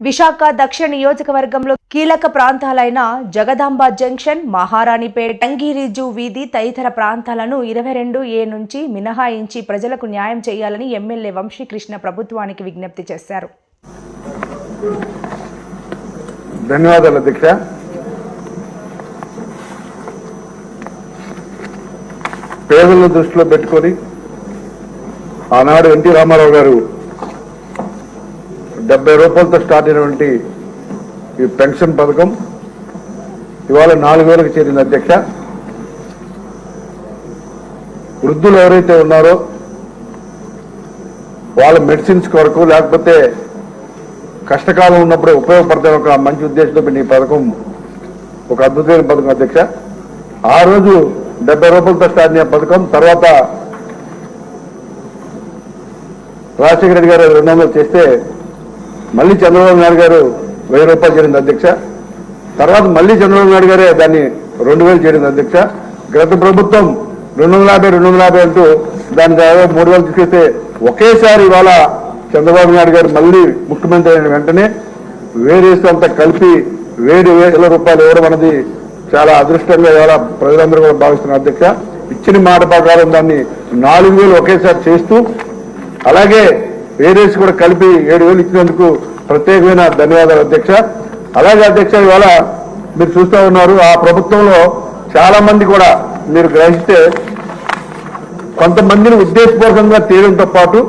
విశాఖ దక్షిణ నియోజకవర్గంలో కీలక ప్రాంతాలైన జగదాంబ జంక్షన్ మహారాణిపేట టంగిరిజు వీధి తదితర ప్రాంతాలను ఇరవై రెండు ఏ నుంచి మినహాయించి ప్రజలకు న్యాయం చేయాలని ఎమ్మెల్యే వంశీకృష్ణ ప్రభుత్వానికి విజ్ఞప్తి చేశారు. ధన్యవాదాలు అధ్యక్ష పేదలను దృష్టిలో పెట్టుకొని ఆనాడు ఎన్టీ రామారావు గారు డెబ్బై రూపాయలతో స్టార్ట్ అయినటువంటి ఈ పెన్షన్ పథకం ఇవాళ నాలుగు వేలకు చేరింది అధ్యక్ష. వృద్ధులు ఎవరైతే ఉన్నారో వాళ్ళ మెడిసిన్స్ కొరకు లేకపోతే కష్టకాలం ఉన్నప్పుడే ఉపయోగపడతాయి ఒక మంచి ఉద్దేశంతో ఈ పథకం ఒక అద్భుతమైన పథకం అధ్యక్ష. ఆ రోజు డెబ్బై రూపాయలతో స్టార్ట్ అయిన పథకం తర్వాత రాజశేఖర రెడ్డి గారు రెండు వందలు చేస్తే మళ్ళీ చంద్రబాబు నాయుడు గారు వెయ్యి రూపాయలు చేరింది అధ్యక్ష. తర్వాత మళ్ళీ చంద్రబాబు నాయుడు గారే దాన్ని రెండు వేలు చేరింది అధ్యక్ష. గత ప్రభుత్వం రెండు వందల యాభై రెండు వందల యాభై అంటూ దాని ద్వారా మూడు వేలు తీసుకెళ్తే ఒకేసారి ఇవాళ చంద్రబాబు నాయుడు గారు మళ్ళీ ముఖ్యమంత్రి అయిన వెంటనే వేరేసంతా కలిపి వేరు వేల రూపాయలు ఇవ్వడం అనేది చాలా అదృష్టంగా ఇవాళ ప్రజలందరూ కూడా భావిస్తున్నారు అధ్యక్ష. ఇచ్చిన మాట ప్రకారం దాన్ని నాలుగు వేలు ఒకేసారి చేస్తూ అలాగే వేరేసి కూడా కలిపి ఏడు వేలు ఇచ్చినందుకు ప్రత్యేకమైన ధన్యవాదాలు అధ్యక్ష. అలాగే అధ్యక్ష ఇవాళ మీరు చూస్తూ ఉన్నారు ఆ ప్రభుత్వంలో చాలా మంది కూడా మీరు గ్రహిస్తే కొంతమందిని ఉద్దేశపూర్వకంగా తీయడంతో పాటు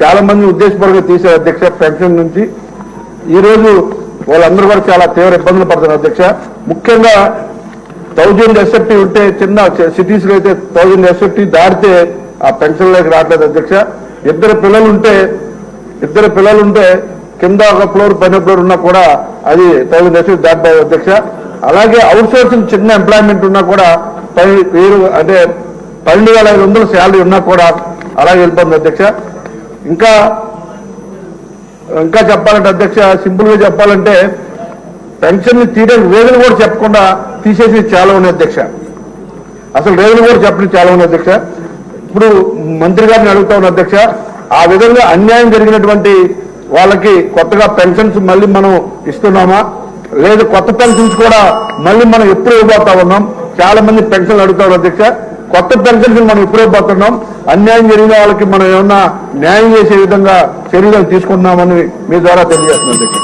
చాలా మందిని ఉద్దేశపూర్వకంగా తీశారు అధ్యక్ష పెన్షన్ నుంచి. ఈ రోజు వాళ్ళందరూ కూడా చాలా తీవ్ర ఇబ్బందులు పడుతున్నారు అధ్యక్ష. ముఖ్యంగా థౌజండ్ ఎస్ఎఫ్టీ ఉంటే చిన్న సిటీస్లో అయితే థౌజండ్ ఎస్ఎఫ్టీ దాటితే ఆ పెన్షన్లోకి రావట్లేదు అధ్యక్ష. ఇద్దరు పిల్లలు ఉంటే ఇద్దరు పిల్లలు ఉంటే కింద ఒక ఫ్లోర్ పైన ఫ్లోర్ ఉన్నా కూడా అది థౌజండ్ ఎస్ఎఫ్టీ దాటిపోయి అధ్యక్ష. అలాగే అవుట్ సోర్సింగ్ చిన్న ఎంప్లాయ్మెంట్ ఉన్నా కూడా పై వేరు అంటే పన్నెండు వేల ఐదు వందల శాలరీ ఉన్నా కూడా అలాగే వెళ్ళిపోతుంది అధ్యక్ష. ఇంకా ఇంకా చెప్పాలంటే అధ్యక్ష సింపుల్గా చెప్పాలంటే పెన్షన్ తీరే తీయడానికి రేగులు కూడా చెప్పకుండా తీసేసి చాలా ఉన్నాయి అధ్యక్ష. అసలు రేగులు కూడా చెప్పడం చాలా ఉన్నాయి అధ్యక్ష. ఇప్పుడు మంత్రి గారిని అడుగుతా ఉన్న అధ్యక్ష ఆ విధంగా అన్యాయం జరిగినటువంటి వాళ్ళకి కొత్తగా పెన్షన్స్ మళ్ళీ మనం ఇస్తున్నామా? లేదు కొత్త పెన్షన్స్ కూడా మళ్ళీ మనం ఎప్పుడు ఇవ్వబోతా ఉన్నాం? చాలా మంది పెన్షన్లు అడుగుతా అధ్యక్ష. కొత్త పెన్షన్స్ మనం ఎప్పుడు ఇవ్వబోతున్నాం అన్యాయం జరిగిన వాళ్ళకి మనం ఏమన్నా న్యాయం చేసే విధంగా చర్యలు తీసుకుంటున్నామని మీ ద్వారా తెలియజేస్తున్నాం అధ్యక్ష.